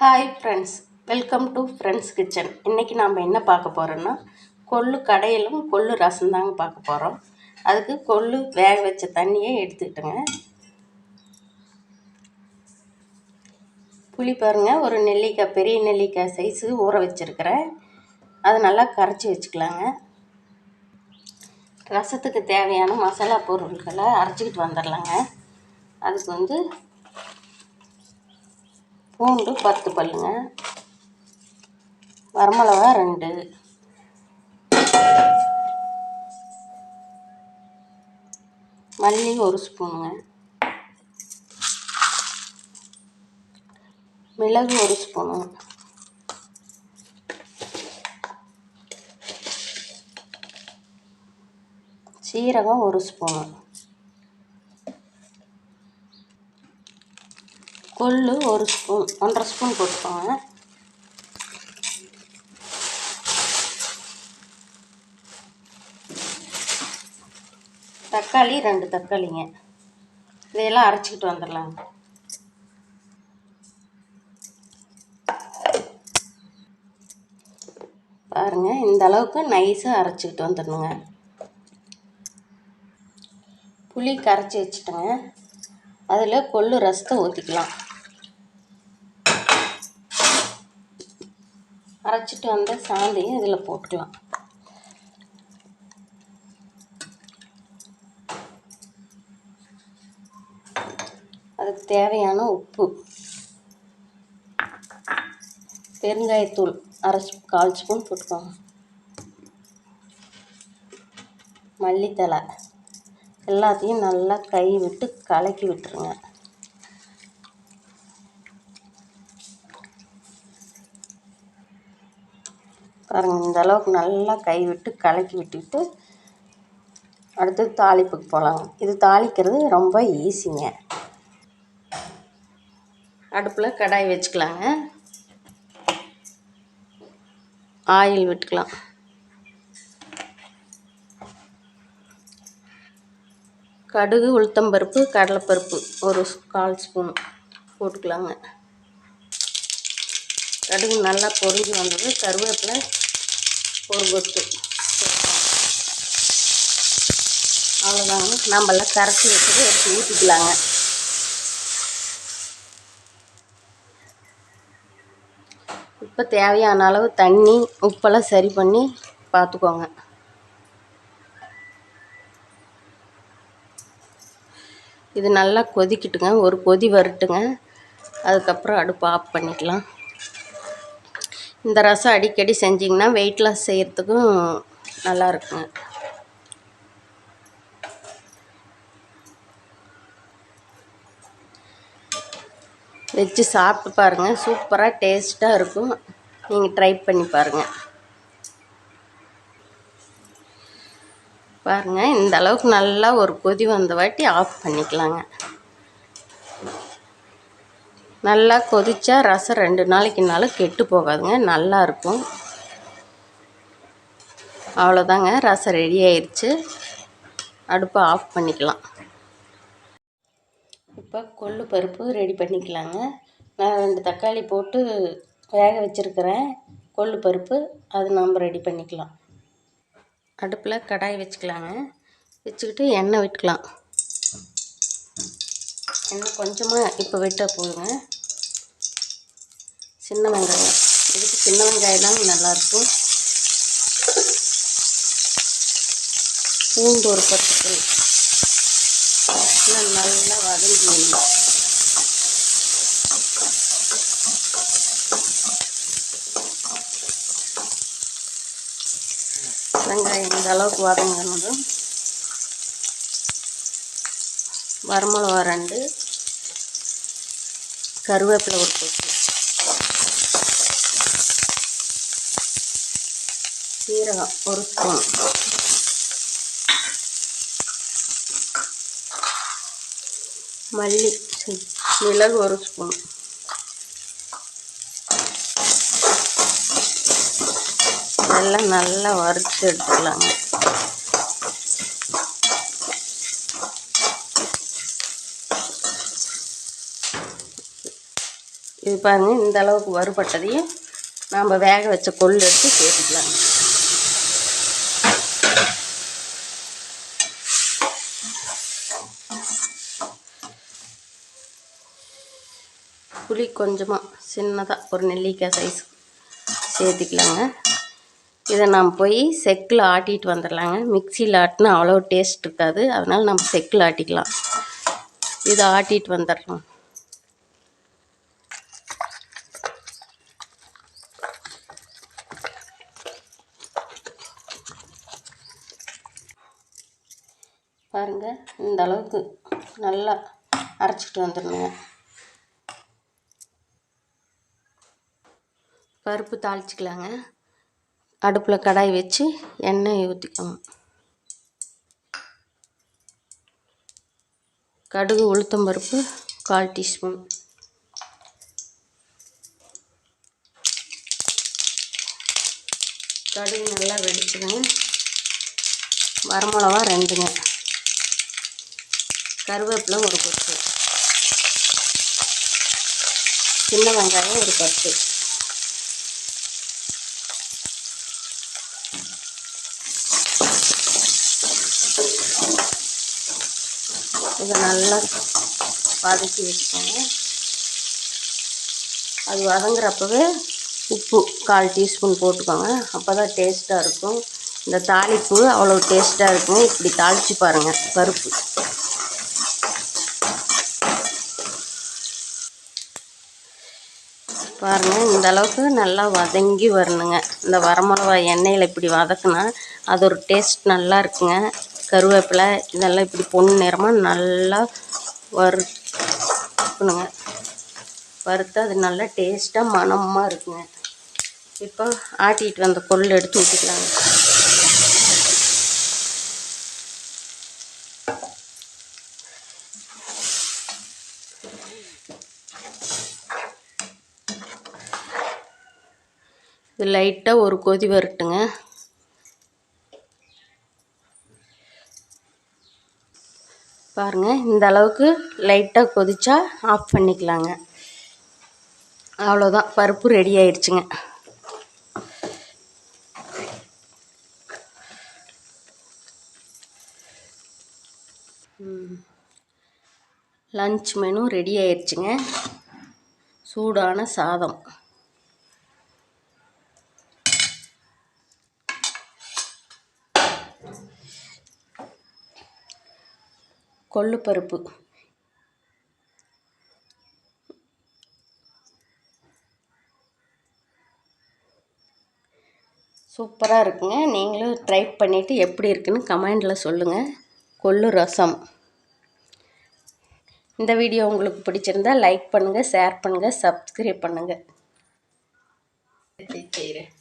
Hi friends welcome to friends kitchen இன்றைக்கி நாம் என்ன பார்க்க போகிறோன்னா கொள்ளு கடையிலும் கொள்ளு ரசம் தாங்க பார்க்க போகிறோம் அதுக்கு கொள்ளு வேக வச்ச தண்ணியை எடுத்துக்கிட்டுங்க. புளி பாருங்கள் ஒரு நெல்லிக்காய் பெரிய நெல்லிக்காய் சைஸு ஊற வச்சுருக்கிறேன். அதை நல்லா கரைச்சி வச்சுக்கலாங்க. ரசத்துக்கு தேவையான மசாலா பொருட்களை அரைச்சிக்கிட்டு வந்துடலாங்க. அதுக்கு வந்து பூண்டு பத்து பல்லுங்க. வரமிளகா ரெண்டு. மல்லி ஒரு ஸ்பூனுங்க. மிளகு ஒரு ஸ்பூனு. சீரகம் ஒரு ஸ்பூனு. கொள்ளு ஒரு ஸ்பூன் ஒன்றரை ஸ்பூன் போட்டுக்கோங்க. தக்காளி ரெண்டு தக்காளிங்க. இதையெல்லாம் அரைச்சிக்கிட்டு வந்துடலாங்க பாருங்க இந்த அளவுக்கு நைஸாக அரைச்சிக்கிட்டு வந்துடணுங்க. புளி கரைச்சி வச்சுட்டேங்க. அதில் கொள்ளு ரசத்தை ஊற்றிக்கலாம் அரைச்சிட்டு வந்த சாந்தையும் இதில் போட்டுக்கலாம் அதுக்கு தேவையான உப்பு பெருங்காயத்தூள் அரை கால் ஸ்பூன் போட்டுக்கோங்க. மல்லித்தழை எல்லாத்தையும் நல்லா கை விட்டு கலக்கி விட்டுருங்க. பாருங்கள் இந்த அளவுக்கு நல்லா கை விட்டு கலக்கி விட்டுட்டு அடுத்து தாளிப்புக்கு போகலாங்க இது தாளிக்கிறது ரொம்ப ஈஸிங்க அடுப்பில் கடாய் வச்சுக்கலாங்க. ஆயில் விட்டுக்கலாம். கடுகு உளுத்தம்பருப்பு கடலைப்பருப்பு ஒரு கால் ஸ்பூன் போட்டுக்கலாங்க. கடுகு நல்லா பொறிஞ்சு வந்தது கருவேப்பிலை ஒரு கொத்து அவ்வளோதாங்க நம்மளாம் கரைச்சி வச்சுட்டு எடுத்து ஊற்றிக்கலாங்க இப்போ தேவையான அளவு தண்ணி உப்பெல்லாம் சரி பண்ணி பார்த்துக்கோங்க இது நல்லா கொதிக்கட்டுங்க. ஒரு கொதி வரட்டுங்க. அதுக்கப்புறம் அடுப்பு ஆஃப் பண்ணிக்கலாம். இந்த ரசம் அடிக்கடி செஞ்சிங்கன்னா வெயிட் லாஸ் செய்கிறதுக்கும் நல்லாயிருக்குங்க வச்சு சாப்பிட்டு பாருங்கள் சூப்பராக டேஸ்ட்டாக இருக்கும். நீங்கள் ட்ரை பண்ணி பாருங்கள் பாருங்கள் இந்த அளவுக்கு நல்லா ஒரு கொதி வந்த வாட்டி ஆஃப் பண்ணிக்கலாங்க. நல்லா கொதித்தா ரசம் ரெண்டு நாளைக்குனாலும் கெட்டு போகாதுங்க நல்லாயிருக்கும் அவ்வளோதாங்க ரசம் ரெடி ஆயிடுச்சு அடுப்பை ஆஃப் பண்ணிக்கலாம். இப்போ கொள்ளு பருப்பு ரெடி பண்ணிக்கலாங்க. நான் ரெண்டு தக்காளி போட்டு வேக வச்சுருக்கிறேன். கொள்ளு பருப்பு அது நம்ம ரெடி பண்ணிக்கலாம். அடுப்பில் கடாய் வச்சுக்கலாங்க. வச்சுக்கிட்டு எண்ணெய் விட்டுக்கலாம். எண்ணெய் கொஞ்சமாக இப்போ விட்டால் போதுங்க. சின்ன வெங்காயம். இதுக்கு சின்ன வெங்காயம் தான் நல்லாயிருக்கும். பூண்டு ஒரு பத்து பல். நல்லா வதங்கி வேணும் வெங்காயம் இந்த அளவுக்கு வதங்கினதும் வரமிளகா ரெண்டு. கருவேப்பிலை ஒரு கொத்து சீரகம் ஒரு ஸ்பூன் மல்லி மிளகு ஒரு ஸ்பூன். இதெல்லாம் நல்லா வறுத்து எடுத்துக்கலாங்க இது பாருங்கள் இந்த அளவுக்கு வறுபட்டதையும் நாம் வேக வச்ச கொள்ளு எடுத்து சேர்த்துக்கலாங்க புளி கொஞ்சமாக சின்னதாக ஒரு நெல்லிக்காய் சைஸ் சேர்த்துக்கலாங்க. இதை நாம் போய் செக்கில் ஆட்டிட்டு வந்துடலாங்க. மிக்சியில் ஆட்டினா அவ்வளோ டேஸ்ட் இருக்காது. அதனால் நம்ம செக்கில் ஆட்டிக்கலாம். இதை ஆட்டிட்டு வந்துடுறோம் பாருங்கள் இந்த அளவுக்கு நல்லா அரைச்சிட்டு வந்துடணுங்க. பருப்பு தாளிச்சிக்கலாங்க. அடுப்பில் கடாய் வச்சு எண்ணெய் ஊற்றிக்கணும் கடுகு உளுத்தம் பருப்பு கால் டீஸ்பூன். கடுகு நல்லா வெடிச்சுதுங்க வரமிளவா ரெண்டுங்க. கருவேப்பிலை ஒரு கொத்து. சின்ன வெங்காயம் ஒரு பத்து. இதை நல்லா வதக்கி வச்சுக்கோங்க. அது வதங்குறப்பவே உப்பு கால் டீஸ்பூன் போட்டுக்கோங்க. அப்போ தான் டேஸ்ட்டாக இருக்கும். இந்த தாளிப்பு அவ்வளோ டேஸ்ட்டாக இருக்கும். இப்படி தாளித்து பாருங்கள் பருப்பு. பாருங்கள் இந்த அளவுக்கு நல்லா வதங்கி வரணுங்க. இந்த வரமிளகா எண்ணெயில் இப்படி வதக்குனா அது ஒரு டேஸ்ட் நல்லா இருக்குங்க. கருவேப்பிலை இதெல்லாம் இப்படி பொண்ணு நேரமாக நல்லா வறுக்கணுங்க வறுத்து அது நல்லா டேஸ்ட்டாக மணமாக இருக்குங்க. இப்போ ஆட்டிகிட்டு வந்த கொள்ளு எடுத்து ஊற்றிக்கலாங்க இது லைட்டாக ஒரு கொதி வரட்டுங்க. பாருங்கள் இந்த அளவுக்கு லைட்டாக கொதிச்சா ஆஃப் பண்ணிக்கலாங்க. அவ்வளோதான் பருப்பு ரெடி ஆயிடுச்சுங்க. லஞ்ச் மெனு ரெடி ஆயிடுச்சுங்க. சூடான சாதம். கொள்ளு பருப்பு சூப்பராக இருக்குங்க. நீங்களும் ட்ரை பண்ணிவிட்டு எப்படி இருக்குன்னு கமெண்டில் சொல்லுங்கள் கொள்ளு ரசம். இந்த வீடியோ உங்களுக்கு பிடிச்சிருந்தா லைக் பண்ணுங்கள் ஷேர் பண்ணுங்கள் சப்ஸ்கிரைப் பண்ணுங்கள் செய்கிறேன்